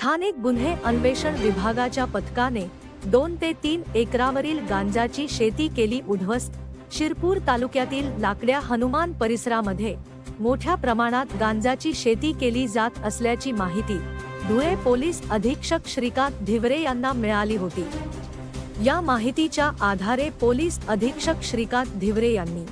स्थानिक गुन्हे अन्वेषण विभागाच्या पथकाने दोन ते तीन एकरावरील गांजाची शेती केली उद्ध्वस्त. शिरपूर तालुक्यातील लाकड्या हनुमान परिसरामध्ये मोठ्या प्रमाणात गांजाची शेती केली जात असल्याची माहिती धुळे पोलीस अधीक्षक श्रीकांत धिवरे यांना मिळाली होती. या माहितीच्या आधारे पोलीस अधीक्षक श्रीकांत धिवरे यांनी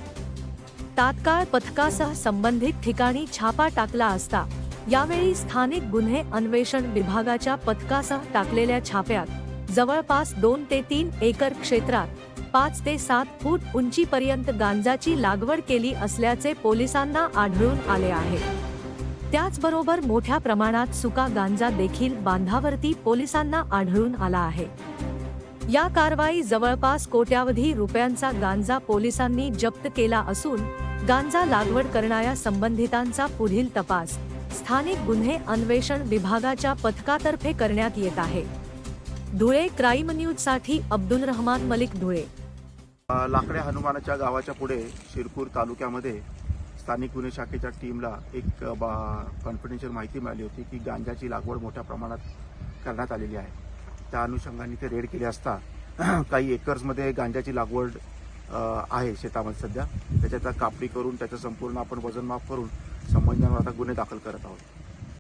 तात्काळ पथकासह संबंधित ठिकाणी छापा टाकला असता यावेळी स्थानिक गुन्हे अन्वेषण विभागाच्या पथकासह टाकलेल्या छाप्यात जवळपास दोन ते तीन एकर क्षेत्रात पाच ते सात फूट उंचीपर्यंत गांजाची लागवड केली असल्याचे पोलिसांना आढळून आले आहे. त्याचबरोबर मोठ्या प्रमाणात सुका गांजा देखील बांधावरती पोलिसांना आढळून आला आहे. या कारवाई जवळपास कोट्यावधी रुपयांचा गांजा पोलिसांनी जप्त केला असून गांजा लागवड करणाऱ्या संबंधितांचा पुढील तपास स्थानिक गुन्हे अन्वेषण विभागाच्या पथकातर्फे करण्यात येत आहे. धुळे क्राईम न्यूजसाठी अब्दुल रहमान मलिक धुळे. लाकडे लाकड्या हनुमानाच्या गावाच्या पुढे शिरपूर तालुक्यामध्ये स्थानिक गुन्हे शाखेच्या टीमला एक बा कॉन्फिडेन्शियल माहिती मिळाली होती की गांजाची लागवड मोठ्या प्रमाणात करण्यात आलेली आहे. त्या अनुषंगाने ते रेड केले असता काही एकर्समध्ये गांजाची लागवड आहे शेतामध्ये सध्या. त्याच्यात कापणी करून त्याचं संपूर्ण आपण वजनमाप करून संबंधांवर आता गुन्हे दाखल करत आहोत.